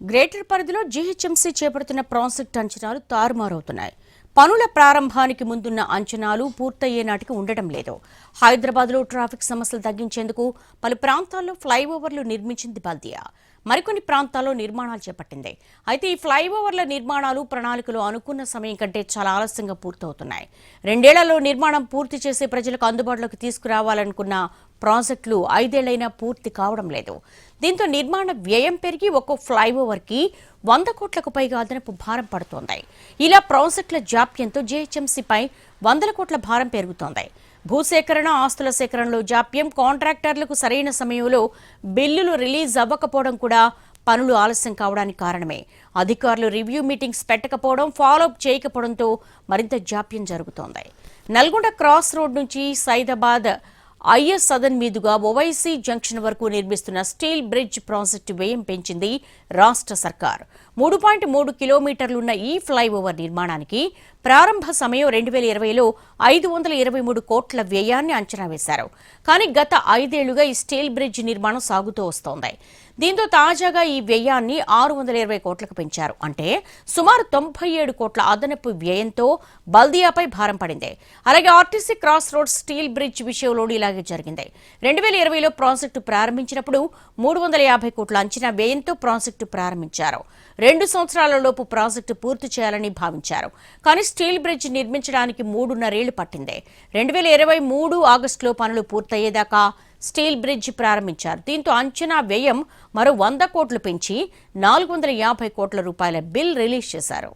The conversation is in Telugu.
గ్రేటర్ పరిధిలో జీహెచ్ఎంసీ చేపడుతున్న ప్రాజెక్టు అంచనాలు తారుమారవుతున్నాయి. పనుల ప్రారంభానికి ముందున్న అంచనాలు పూర్తయ్యే నాటికి ఉండటం లేదు. హైదరాబాద్లో ట్రాఫిక్ సమస్యలు తగ్గించేందుకు పలు ప్రాంతాల్లో ఫ్లైఓవర్లు నిర్మించింది బల్దియా. మరికొన్ని ప్రాంతాల్లో నిర్మాణాలు చేపట్టింది. అయితే ఈ ఫ్లైఓవర్ల నిర్మాణాలు ప్రణాళికలు అనుకున్న సమయం కంటే చాలా ఆలస్యంగా పూర్తవుతున్నాయి. రెండేళ్ళలో నిర్మాణం పూర్తి చేసి ప్రజలకు అందుబాటులోకి తీసుకురావాలనుకున్న ప్రాజెక్టులు ఐదేళ్ళైనా పూర్తి కావడం లేదు. దీంతో నిర్మాణ వ్యయం పెరిగి ఒక్కో ఫ్లైఓవర్కి వంద కోట్లకు పైగా అదనపు భారం పడుతోంది. ఇలా ప్రాజెక్టుల జాప్యంతో జీహెచ్ఎంసీపై వందల కోట్ల భారం పెరుగుతోంది. భూసేకరణ ఆస్తుల సేకరణలో జాప్యం కాంట్రాక్టర్లకు సరైన సమయంలో బిల్లులు రిలీజ్ అవ్వకపోవడం కూడా పనులు ఆలస్యం కావడానికి కారణమే. అధికారులు రివ్యూ మీటింగ్స్ పెట్టకపోవడం ఫాలోఅప్ చేయకపోవడంతో మరింత జాప్యం జరుగుతోంది. నల్గొండ క్రాస్ రోడ్ నుంచి సైదాబాద్ ఐఎస్ సదన్ మీదుగా ఓవైసీ జంక్షన్ వరకు నిర్మిస్తున్న స్టీల్ బ్రిడ్జ్ ప్రాజెక్టు వ్యయం పెంచింది రాష్ట్ర సర్కార్. మూడు పాయింట్ మూడు కిలోమీటర్లున్న ఈ ఫ్లైఓవర్ నిర్మాణానికి ప్రారంభ సమయం రెండు వేల ఇరవైలో ఐదు వందల ఇరవై మూడు కోట్ల వ్యయాన్ని అంచనా వేశారు. కానీ గత ఐదేళ్ళుగా ఈ స్టీల్ బ్రిడ్జ్ నిర్మాణం సాగుతూ వస్తోంది. దీంతో తాజాగా ఈ వ్యయాన్ని ఆరు వందల ఇరవై కోట్లకు పెంచారు. అంటే సుమారు తొంభై ఏడు కోట్ల అదనపు వ్యయంతో బల్దియాపై భారం పడింది. అలాగే RTC cross road steel bridge విషయంలోనూ ఇలాగే జరిగింది. రెండు వేల ఇరవైలో ప్రాజెక్టు ప్రారంభించినప్పుడు మూడు వందల యాభై కోట్ల అంచనా వ్యయంతో ప్రాజెక్టు ప్రారంభించారు. రెండు సంవత్సరాల లోపు ప్రాజెక్టు పూర్తి చేయాలని భావించారు. కానీ స్టీల్ బ్రిడ్జ్ నిర్మించడానికి మూడున్నరేళ్ళు పట్టిందే. రెండు వేల ఇరవై మూడు ఆగస్టులో పనులు పూర్తయ్యేదాకా స్టీల్ బ్రిడ్జ్ ప్రారంభించారు. దీంతో అంచనా వ్యయం మరో వంద కోట్లు పెంచి నాలుగు వందల యాభై కోట్ల రూపాయల బిల్ రిలీజ్ చేశారు.